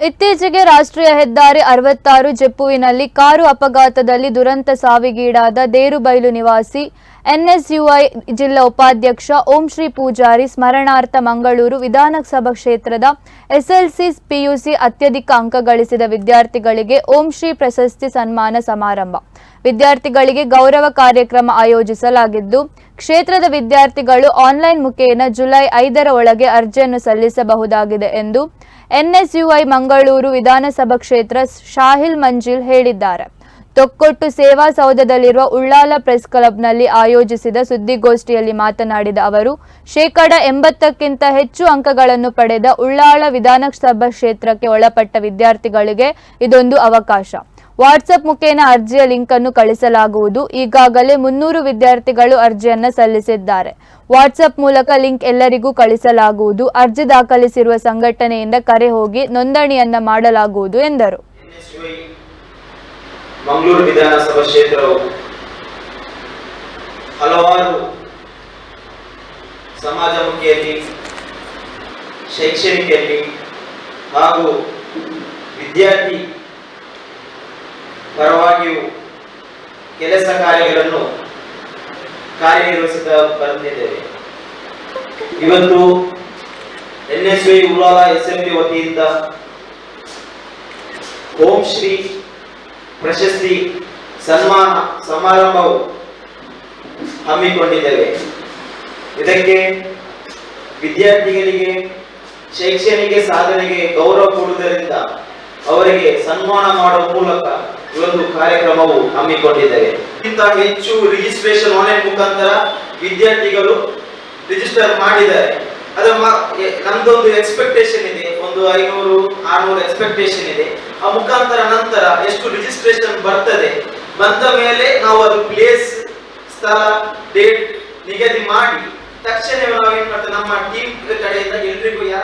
ಇತ್ತೀಚೆಗೆ ರಾಷ್ಟ್ರೀಯ ಹೆದ್ದಾರಿ ಅರವತ್ತಾರು ಜೆಪ್ಪುವಿನಲ್ಲಿ ಕಾರು ಅಪಘಾತದಲ್ಲಿ ದುರಂತ ಸಾವಿಗೀಡಾದ ದೇರುಬೈಲು ನಿವಾಸಿ ಎನ್ಎಸ್ಯುಐ ಜಿಲ್ಲಾ ಉಪಾಧ್ಯಕ್ಷ ಓಂ ಶ್ರೀ ಪೂಜಾರಿ ಸ್ಮರಣಾರ್ಥ ಮಂಗಳೂರು ವಿಧಾನಸಭಾ ಕ್ಷೇತ್ರದ ಎಸ್ಎಲ್ಸಿ ಪಿಯುಸಿ ಅತ್ಯಧಿಕ ಅಂಕ ಗಳಿಸಿದ ವಿದ್ಯಾರ್ಥಿಗಳಿಗೆ ಓಂ ಶ್ರೀ ಪ್ರಶಸ್ತಿ ಸನ್ಮಾನ ಸಮಾರಂಭ. ವಿದ್ಯಾರ್ಥಿಗಳಿಗೆ ಗೌರವ ಕಾರ್ಯಕ್ರಮ ಆಯೋಜಿಸಲಾಗಿದ್ದು, ಕ್ಷೇತ್ರದ ವಿದ್ಯಾರ್ಥಿಗಳು ಆನ್ಲೈನ್ ಮುಖೇನ ಜುಲೈ ಐದರ ಒಳಗೆ ಅರ್ಜಿಯನ್ನು ಸಲ್ಲಿಸಬಹುದಾಗಿದೆ ಎಂದು ಎನ್ಎಸ್ಯುಐ ಮಂಗಳೂರು ವಿಧಾನಸಭಾ ಕ್ಷೇತ್ರ ಶಾಹಿಲ್ ಮಂಜಿಲ್ ಹೇಳಿದ್ದಾರೆ. ತೊಕ್ಕೊಟ್ಟು ಸೇವಾ ಸೌಧದಲ್ಲಿರುವ ಉಳ್ಳಾಲ ಪ್ರೆಸ್ ಕ್ಲಬ್ನಲ್ಲಿ ಆಯೋಜಿಸಿದ ಸುದ್ದಿಗೋಷ್ಠಿಯಲ್ಲಿ ಮಾತನಾಡಿದ ಅವರು, ಶೇಕಡ ಎಂಬತ್ತಕ್ಕಿಂತ ಹೆಚ್ಚು ಅಂಕಗಳನ್ನು ಪಡೆದ ಉಳ್ಳಾಳ ವಿಧಾನಸಭಾ ಕ್ಷೇತ್ರಕ್ಕೆ ಒಳಪಟ್ಟ ವಿದ್ಯಾರ್ಥಿಗಳಿಗೆ ಇದೊಂದು ಅವಕಾಶ. ವಾಟ್ಸಪ್ ಮುಖೇನ ಅರ್ಜಿಯ ಲಿಂಕ್ ಅನ್ನು ಕಳಿಸಲಾಗುವುದು. ಈಗಾಗಲೇ ಮುನ್ನೂರು ವಿದ್ಯಾರ್ಥಿಗಳು ಅರ್ಜಿಯನ್ನು ಸಲ್ಲಿಸಿದ್ದಾರೆ. ವಾಟ್ಸಪ್ ಮೂಲಕ ಲಿಂಕ್ ಎಲ್ಲರಿಗೂ ಕಳಿಸಲಾಗುವುದು. ಅರ್ಜಿ ದಾಖಲಿಸಿರುವ ಸಂಘಟನೆಯಿಂದ ಕರೆ ಹೋಗಿ ನೋಂದಣಿಯನ್ನ ಮಾಡಲಾಗುವುದು ಎಂದರು. ಮಂಗಳೂರು ವಿಧಾನಸಭಾ ಕ್ಷೇತ್ರವು ಹಲವಾರು ಸಮಾಜಮುಖಿಯಲ್ಲಿ ಹಾಗೂ ವಿದ್ಯಾರ್ಥಿ ಪರವಾಗಿಯೂ ಕೆಲಸ ಕಾರ್ಯಗಳನ್ನು ಕಾರ್ಯನಿರ್ವಹಿಸುತ್ತಾ ಬಂದಿದ್ದೇವೆ. ಇವತ್ತು N S V Ullal P ವತಿಯಿಂದ ಓಂ ಶ್ರೀ ಪ್ರಶಸ್ತಿ ಸನ್ಮಾನ ಸಮಾರಂಭವು ಹಮ್ಮಿಕೊಂಡಿದ್ದೇವೆ. ಇದಕ್ಕೆ ವಿದ್ಯಾರ್ಥಿಗಳಿಗೆ, ಶೈಕ್ಷಣಿಕ ಸಾಧನೆಗೆ ಗೌರವ ಕೊಡುವುದರಿಂದ ಅವರಿಗೆ ಸನ್ಮಾನ ಮಾಡುವ ಮೂಲಕ ಕಾರ್ಯಕ್ರಮವು ಹಮ್ಮಿಕೊಂಡಿದ್ದೇವೆ. ಇಂತ ಹೆಚ್ಚು ರಿಜಿಸ್ಟ್ರೇಷನ್ ಆನ್ಲೈನ್ ಮುಖಾಂತರ ವಿದ್ಯಾರ್ಥಿಗಳು ರಿಜಿಸ್ಟರ್ ಮಾಡಿದ್ದಾರೆ. ಅದರ ನಮ್ದೊಂದು ಎಕ್ಸ್ಪೆಕ್ಟೇಷನ್ ಇದೆ, ಒಂದು ಐನೂರು, ಆರ್ನೂರು ಎಕ್ಸ್ಪೆಕ್ಟೇಷನ್ ಇದೆ. ಆ ಮುಖಾಂತರ ನಂತರ ಎಷ್ಟು ರಿಜಿಸ್ಟ್ರೇಷನ್ ಬರ್ತದೆ, ಬಂದ ಮೇಲೆ ನಾವು ಅದು ಪ್ಲೇಸ್ ಸ್ಥಳ ಡೇಟ್ ನಿಗದಿ ಮಾಡಿ ತಕ್ಷಣವೇ ಏನ್ ಮಾಡ್ತೇವೆ? ನಮ್ಮ ಟೀಮ್ ಕಡೆಯಿಂದ ಎಲ್ರಿಗೂ